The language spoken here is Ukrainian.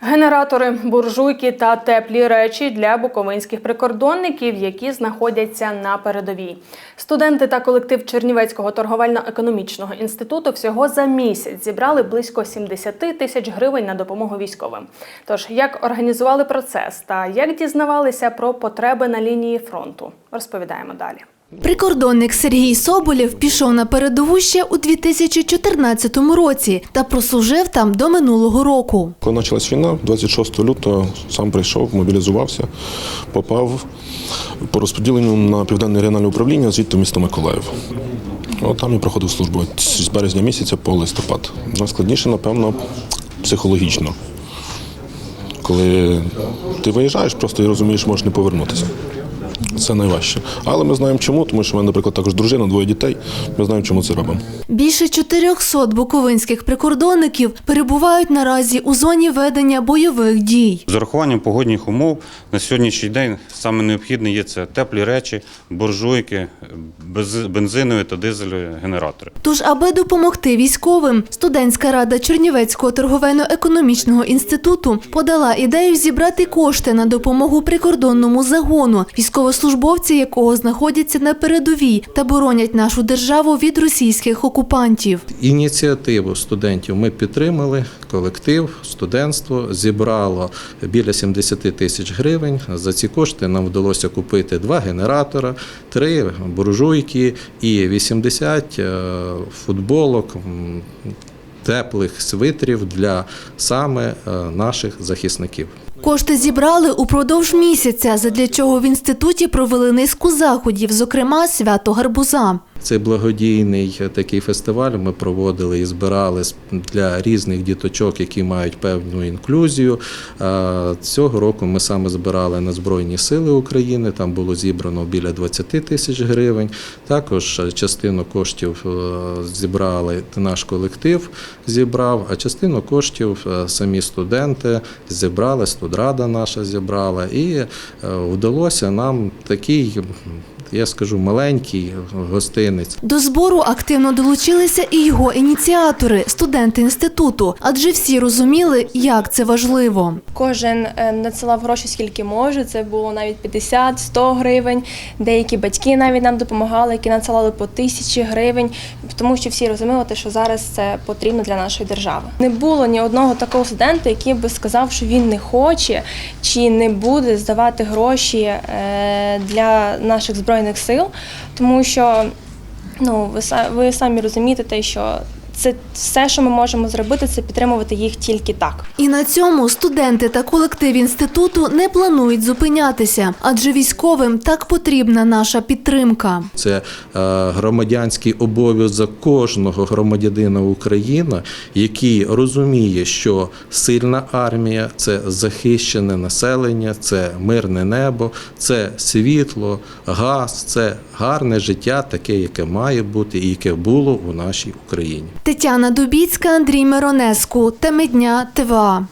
Генератори, буржуйки та теплі речі для буковинських прикордонників, які знаходяться на передовій. Студенти та колектив Чернівецького торговельно-економічного інституту всього за місяць зібрали близько 70 тисяч гривень на допомогу військовим. Тож як організували процес та як дізнавалися про потреби на лінії фронту, розповідаємо далі. Прикордонник Сергій Соболєв пішов на передову ще у 2014 році та прослужив там до минулого року. Коли почалась війна, 26 лютого сам прийшов, мобілізувався, попав по розподіленню на південне регіональне управління, звідти місто Миколаїв. От там я проходив службу з березня місяця по листопад. Найскладніше, напевно, психологічно. Коли ти виїжджаєш, просто і розумієш, можеш не повернутися. Це найважче. Але ми знаємо чому, тому що в мене, наприклад, також дружина, двоє дітей. Ми знаємо, чому це робимо. Більше 400 буковинських прикордонників перебувають наразі у зоні ведення бойових дій. З урахуванням погодних умов на сьогоднішній день саме необхідне є це теплі речі, буржуйки, без- бензинові та дизельні генератори. Тож, аби допомогти військовим, студентська рада Чернівецького торговельно-економічного інституту подала ідею зібрати кошти на допомогу прикордонному загону, військовослужбовці якого знаходяться на передовій та боронять нашу державу від російських окупантів. Ініціативу студентів ми підтримали. Колектив, студентство зібрало біля 70 тисяч гривень. За ці кошти нам вдалося купити два генератора, три буржуйки і 80 е, футболок. Теплих свитрів для саме е, наших захисників. Кошти зібрали упродовж місяця, задля чого в інституті провели низку заходів, зокрема свято гарбуза. Цей благодійний такий фестиваль ми проводили і збирали для різних діточок, які мають певну інклюзію. Е, Цього року ми саме збирали на Збройні Сили України. Там було зібрано біля 20 тисяч гривень. Також е, частину коштів е, зібрали наш колектив, зібрав, а частину коштів е, самі студенти зібрали, студрада наша зібрала. І е, вдалося нам такий. Я скажу маленький гостинець До збору активно долучилися і його ініціатори, студенти інституту, адже всі розуміли, як це важливо. Кожен е, надсилав гроші скільки може. Це було навіть 50-100 гривень. Деякі батьки навіть нам допомагали, які надсилали по тисячі гривень, тому що всі розуміли, що зараз це потрібно для нашої держави. Не було ні одного такого студента, який би сказав, що він не хоче чи не буде здавати гроші е, для наших збройних сил, тому що ну ви ви самі розумієте, те, що це все, що ми можемо зробити, це підтримувати їх тільки так. І на цьому студенти та колектив інституту не планують зупинятися, адже військовим так потрібна наша підтримка. Це е, громадянський обов'язок кожного громадянина України, який розуміє, що сильна армія це захищене населення, це мирне небо, це світло, газ, це гарне життя, таке, яке має бути і яке було у нашій Україні. Тетяна Дубіцька, Андрій Миронеску. Теми дня ТВА.